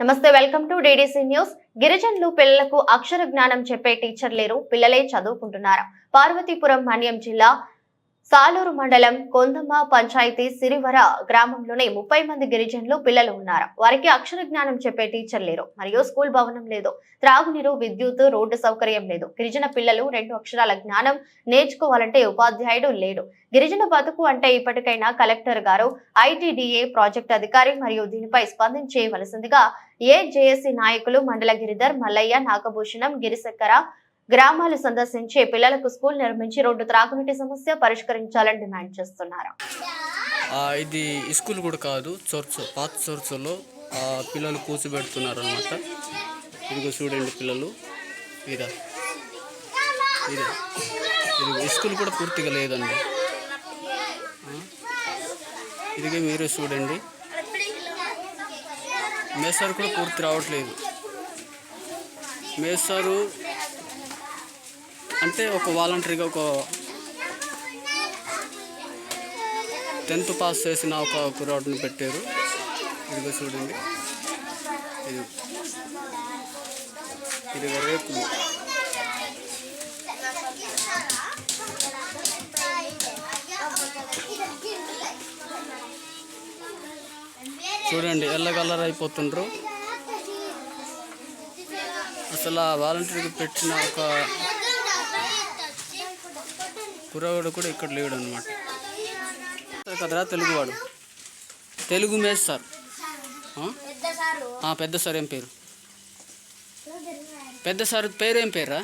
నమస్తే welcome to DDC news. గిరిజనులు పిల్లలకు అక్షర జ్ఞానం చెప్పే టీచర్ లేరు పిల్లలే చదువుకుంటున్నారు? పార్వతీపురం మన్యం జిల్లా సాలూరు మండలం కొందమ్మ పంచాయతీ సిరివర గ్రామంలోనే ముప్పై మంది గిరిజనులు పిల్లలు ఉన్నారు. వారికి అక్షర జ్ఞానం చెప్పే టీచర్ లేరు. మరియు స్కూల్ భవనం లేదు. త్రాగునీరు విద్యుత్ రోడ్డు సౌకర్యం లేదు. గిరిజన పిల్లలు రెండు అక్షరాల జ్ఞానం నేర్చుకోవాలంటే ఉపాధ్యాయుడు లేడు. గిరిజన బతుకు అంటే ఇప్పటికైనా కలెక్టర్ గారు ఐటీడీఏ ప్రాజెక్ట్ అధికారి మరియు దీనిపై స్పందించేయవలసిందిగా ఏ జేఏసీ నాయకులు మండల గిరిధర్ మల్లయ్య నాగభూషణం గిరిశక్కర గ్రామాలు సందర్శించి పిల్లలకు స్కూల్ నిర్మించి రోడ్డు త్రాగునీటి సమస్య పరిష్కరించాలని డిమాండ్ చేస్తున్నారు. ఇది స్కూల్ కూడా కాదు చర్చ్ పాత చర్చ్లో పిల్లలు కూర్చోబెడుతున్నారు అనమాట ఇదిగో చూడండి పిల్లలు ఇదా ఇదా ఇది స్కూల్ కూడా పూర్తిగా లేదండి. ఇదిగే మీరే చూడండి. మేసారు కూడా పూర్తి రావట్లేదు. మేసారు అంటే ఒక వాలంటరీగా ఒక టెన్త్ పాస్ చేసిన ఒక కుర్రాడుని పెట్టారు. ఇదిగో చూడండి. ఇది. ఇది రేపు. చూడండి ఎల్లగల్లర అయిపోతుండ్రు. అసలు ఆ వాలంటీర్కి పెట్టిన ఒక కుర్రవాడు కూడా ఇక్కడ లేడు అనమాట కదరా తెలుగువాడు? తెలుగు మేస్ సార్. పెద్ద సార్ ఏం పేరు? పెద్ద సార్ పేరు ఏం పేరా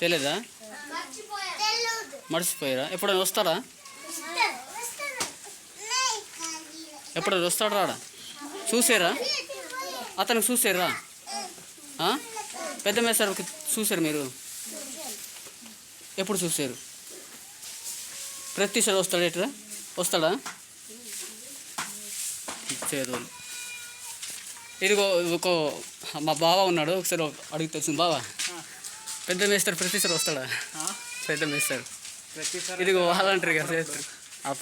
తెలీదా? మర్చిపోయారా? ఎప్పుడైనా వస్తారా? ఎప్పుడైనా వస్తాడు రాడా? చూసారా? అతను చూసారా? పెద్ద మేసారు చూసారు మీరు? ఎప్పుడు చూసారు ప్రతిసారి వస్తాడు ఎట్లా వస్తాడా? చేదోలు. ఇదిగో ఒక మా బావ ఉన్నాడు. ఒకసారి అడిగితే వచ్చింది బావ పెద్ద మేస్తారు ప్రతిసారి వస్తాడా? పెద్ద మేస్తారు ఇదిగో వాళ్ళంటారు కదా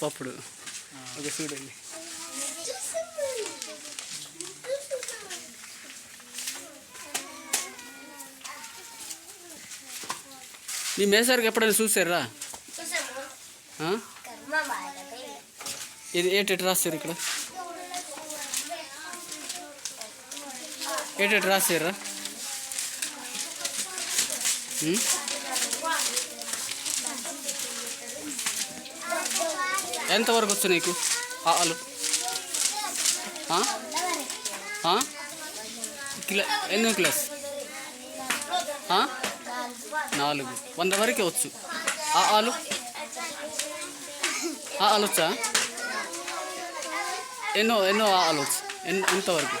అప్పుడు ఒక చూడండి. మీ మేసారికి ఎప్పుడైనా చూసారా? ఇది ఏంటి రాస్తారు ఇక్కడ ఏంటి రాసారా ఎంతవరకు వచ్చు నీకు ఆలు? కిలా ఎన్నో క్లాస్? నాలుగు. వంద వరకే వచ్చు. ఆ ఆలు? ఆ ఆలు వచ్చా? ఎన్నో ఎన్నో ఆలు వచ్చు. ఎన్ ఎంతవరకు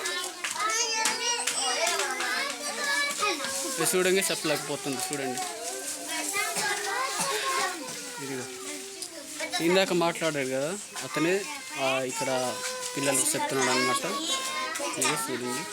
చూడండి చెప్పలేకపోతుంది చూడండి. ఇదిగో. ఇందాక మాట్లాడాడు కదా అతనే ఇక్కడ పిల్లలకు చెప్తున్నాడు అనమాట చూడండి.